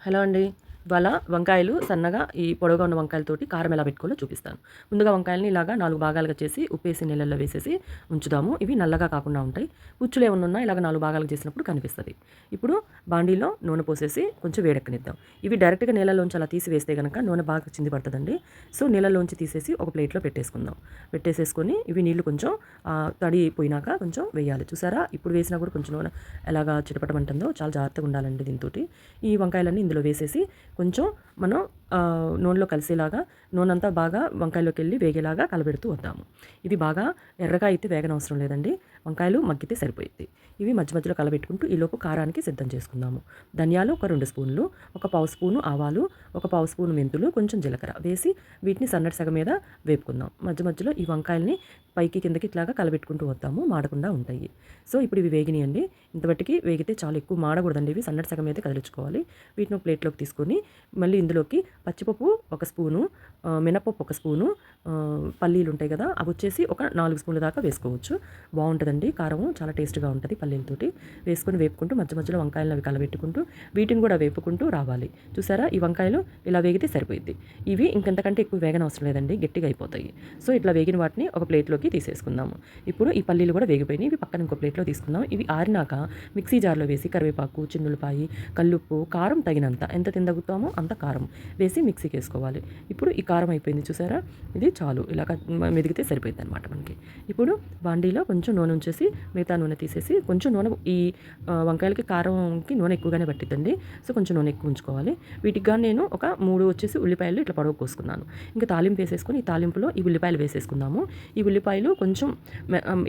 Hello అండి ఇవాళ వంకాయలు సన్నగా ఈ పొడవుగా ఉన్న వంకాయలతోటి కారం ఎలా పెట్టుకోవాలో చూపిస్తాను. ముందుగా వంకాయలని ఇలాగా నాలుగు భాగాలుగా చేసి ఉప్పేసి నీళ్ళల్లో వేసేసి ఉంచుదాము. ఇవి నల్లగా కాకుండా ఉంటాయి. పుచ్చులు ఏమన్నా ఉన్నా ఇలాగ నాలుగు భాగాలు చేసినప్పుడు కనిపిస్తుంది. ఇప్పుడు బాండీలో నూనె పోసేసి కొంచెం వేడెక్కనిద్దాం. ఇవి డైరెక్ట్గా నీళ్ళలోంచి అలా తీసి వేస్తే కనుక నూనె బాగా చింది పడుతుందండి. సో నీళ్ళలోంచి తీసేసి ఒక ప్లేట్లో పెట్టేసుకుందాం. పెట్టేసేసుకొని ఇవి నీళ్ళు కొంచెం తడి పోయినాక కొంచెం వేయాలి. చూసారా? ఇప్పుడు వేసినా కూడా కొంచెం నూనె ఎలాగా చిటపటమంటుందో చాలా జాగ్రత్తగా ఉండాలండి దీంతో ఈ వంకాయలన్నీ ఇందులో వేసేసి కొంచెం మనం నూనెలో కలిసేలాగా నూనె అంతా బాగా వంకాయలోకి వెళ్ళి వేగేలాగా కలబెడుతూ వద్దాము. ఇది బాగా ఎర్రగా అయితే వేగనవసరం లేదండి. వంకాయలు మగ్గితే సరిపోయింది ఇవి మధ్య మధ్యలో కలబెట్టుకుంటూ ఈలోపు కారానికి సిద్ధం చేసుకుందాము. ధనియాలు ఒక రెండు స్పూన్లు ఒక పావు స్పూను ఆవాలు ఒక పావు స్పూను మెంతులు కొంచెం జీలకర్ర వేసి వీటిని సన్నటి సగం మీద వేపుకుందాం. మధ్య మధ్యలో ఈ వంకాయల్ని పైకి కిందకి ఇట్లాగా కలబెట్టుకుంటూ వద్దాము. మాడకుండా ఉంటాయి. సో ఇప్పుడు ఇవి వేగినాయండి. ఇంతవట్టికి వేగితే చాలా. ఎక్కువ మాడకూడదండి ఇవి. సన్నటి సగం అయితే కదిలించుకోవాలి. వీటిని ప్లేట్లోకి తీసుకొని మళ్ళీ ఇందులోకి పచ్చిపప్పు ఒక స్పూను మినపప్పు ఒక స్పూను పల్లీలు ఉంటాయి కదా అవి వచ్చేసి ఒక నాలుగు స్పూన్ల దాకా వేసుకోవచ్చు. బాగుంటుందండి కారం చాలా టేస్ట్గా ఉంటుంది పల్లీలతోటి. వేసుకొని వేపుకుంటూ మధ్య మధ్యలో వంకాయలను అవి కలబెట్టుకుంటూ వీటిని కూడా వేపుకుంటూ రావాలి. చూసారా? ఈ వంకాయలు ఇలా వేగితే సరిపోయింది ఇవి ఇంకెంతకంటే ఎక్కువ వేగన అవసరం లేదండి గట్టిగా అయిపోతాయి. సో ఇట్లా వేగిన వాటిని ఒక ప్లేట్లోకి తీసేసుకుందాము. ఇప్పుడు ఈ పల్లీలు కూడా వేగిపోయినాయి ఇవి పక్కన ఇంకో ప్లేట్లో తీసుకుందాం. ఇవి ఆరినాక మిక్సీ జార్లో వేసి కరివేపాకు చిన్నులపాయి కల్లుప్పు కారం తగినంత. ఎంత తిందగుతామో అంత కారం. వేసి వేసి మిక్సీకి వేసుకోవాలి ఇప్పుడు ఈ కారం అయిపోయింది చూసారా? ఇది చాలు. ఇలా మెదిగితే సరిపోయింది అనమాట మనకి. ఇప్పుడు బాండీలో కొంచెం నూనె ఉంచేసి మిగతా నూనె తీసేసి కొంచెం నూనె ఈ వంకాయలకి కారంకి నూనె ఎక్కువగానే పట్టిద్దండి. సో కొంచెం నూనె ఎక్కువ ఉంచుకోవాలి. వీటికి కానీ నేను ఒక మూడు వచ్చేసి ఉల్లిపాయలు ఇట్లా పొడవు కోసుకున్నాను. ఇంకా తాలింపు వేసేసుకొని ఈ తాలింపులో ఈ ఉల్లిపాయలు వేసేసుకుందాము. ఈ ఉల్లిపాయలు కొంచెం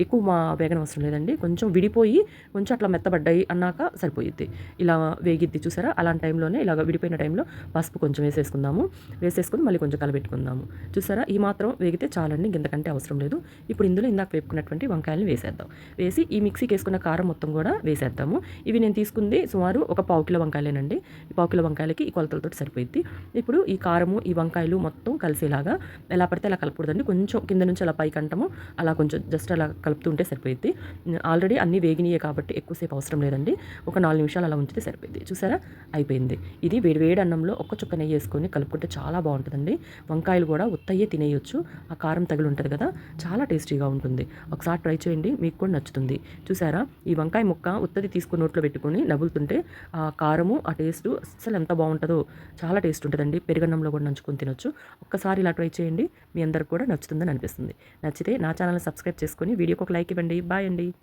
ఎక్కువ మా వేగన అవసరం లేదండి. కొంచెం విడిపోయి కొంచెం అట్లా మెత్తబడ్డాయి అన్నాక సరిపోయిద్ది. ఇలా వేగిద్ది చూసారా? అలాంటి టైంలోనే ఇలాగ విడిపోయిన టైంలో పసుపు కొంచెం వేసేసుకుందాము. వేసేసుకుని మళ్ళీ కొంచెం కలబెట్టుకుందాము. చూసారా? ఈ మాత్రం వేగితే చాలండి ఇంతకంటే అవసరం లేదు. ఇప్పుడు ఇందులో ఇందాక వేపుకున్నటువంటి వంకాయలను వేసేద్దాం. వేసి ఈ మిక్సీకి వేసుకున్న కారం మొత్తం కూడా వేసేద్దాము. ఇవి నేను తీసుకుంది సుమారు ఒక పావు కిలో వంకాయలేనండి. ఈ పావు కిలో వంకాయలకి ఈ కొలతలతో సరిపోయింది ఇప్పుడు ఈ కారము ఈ వంకాయలు మొత్తం కలిసేలాగా ఎలా పడితే అలా కలపకూడదండి కొంచెం కింద నుంచి అలా పైకి అంటాము. అలా కొంచెం జస్ట్ అలా కలుపుతుంటే సరిపోయింది ఆల్రెడీ అన్నీ వేగినాయే కాబట్టి ఎక్కువసేపు అవసరం లేదండి. ఒక నాలుగు నిమిషాలు అలా ఉంచితే సరిపోయింది చూసారా? అయిపోయింది. ఇది వేడి వేడి అన్నంలో ఒక్క చుక్క నెయ్యి వేసుకొని కలుపుకుంటే చాలా బాగుంటుందండి. వంకాయలు కూడా ఉత్తయ్యే తినేయొచ్చు. ఆ కారం తగిలి ఉంటుంది కదా చాలా టేస్టీగా ఉంటుంది. ఒకసారి ట్రై చేయండి మీకు కూడా నచ్చుతుంది. చూసారా? ఈ వంకాయ ముక్క ఉత్తది తీసుకుని నోట్లో పెట్టుకొని నవ్వులుతుంటే ఆ కారము ఆ టేస్ట్ అస్సలు ఎంత బాగుంటుందో చాలా టేస్ట్ ఉంటుందండి. పెరుగన్నంలో కూడా నంచుకొని తినొచ్చు. ఒక్కసారి ఇలా ట్రై చేయండి మీ అందరికి కూడా నచ్చుతుందని అనిపిస్తుంది. నచ్చితే నా ఛానల్ సబ్స్క్రైబ్ చేసుకొని వీడియోకి ఒక లైక్ ఇవ్వండి. బాయ్ అండి.